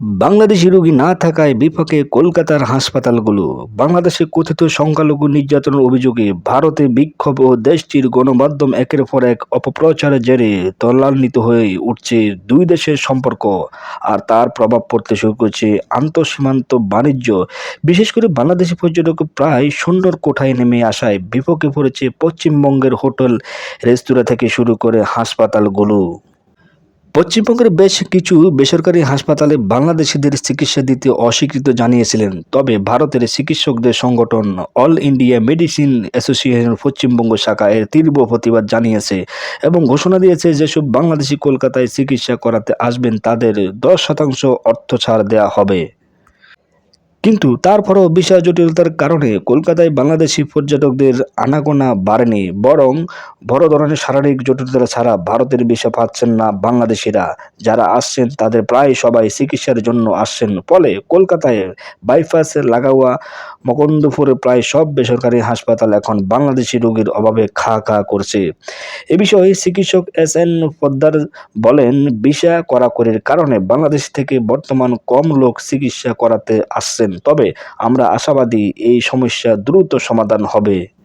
বাংলাদেশি রোগী না থাকায় বিপাকে কলকাতার হাসপাতালগুলো। বাংলাদেশে কথিত সংখ্যালঘু নির্যাতনের অভিযোগে ভারতে বিক্ষোভ ও দেশটির গণমাধ্যম একের পর এক অপপ্রচারের জেরে তলান্বিত হয়ে উঠছে দুই দেশের সম্পর্ক। আর তার প্রভাব পড়তে শুরু করেছে আন্তঃসীমান্ত বাণিজ্য। বিশেষ করে বাংলাদেশি পর্যটক প্রায় সুন্দর কোঠায় নেমে আসায় বিপক্ষে পড়েছে পশ্চিমবঙ্গের হোটেল, রেস্তোরাঁ থেকে শুরু করে হাসপাতালগুলো। পশ্চিমবঙ্গের বেশ কিছু বেসরকারি হাসপাতালে বাংলাদেশিদের চিকিৎসা দিতে অস্বীকৃত জানিয়েছিলেন। তবে ভারতের চিকিৎসকদের সংগঠন All India Medicine Association Paschimbanga শাখা এর তীব্র প্রতিবাদ জানিয়েছে এবং ঘোষণা দিয়েছে যেসব বাংলাদেশি কলকাতায় চিকিৎসা করাতে আসবেন তাদের দশ শতাংশ অর্থ ছাড় দেওয়া হবে। কিন্তু তারপরও বিষয় জটিলতার কারণে কলকাতায় বাংলাদেশি পর্যটকদের আনাগোনা বাড়েনি, বরং বড় ধরনের শারীরিক জটিলতা ছাড়া ভারতের বিষয় পাচ্ছেন না বাংলাদেশিরা। যারা আসছেন তাদের প্রায় সবাই চিকিৎসার জন্য আসছেন। ফলে কলকাতায় বাইপাস, লাগাওয়া, মকন্দপুরে প্রায় সব বেসরকারি হাসপাতাল এখন বাংলাদেশি রোগীর অভাবে খা খা করছে। এ বিষয়ে চিকিৎসক এস এন পোদ্দার বলেন, ভিসা কড়াকড়ির কারণে বাংলাদেশ থেকে বর্তমান কম লোক চিকিৎসা করাতে আসছেন। তবে আমরা আশাবাদী এই সমস্যা দ্রুত সমাধান হবে।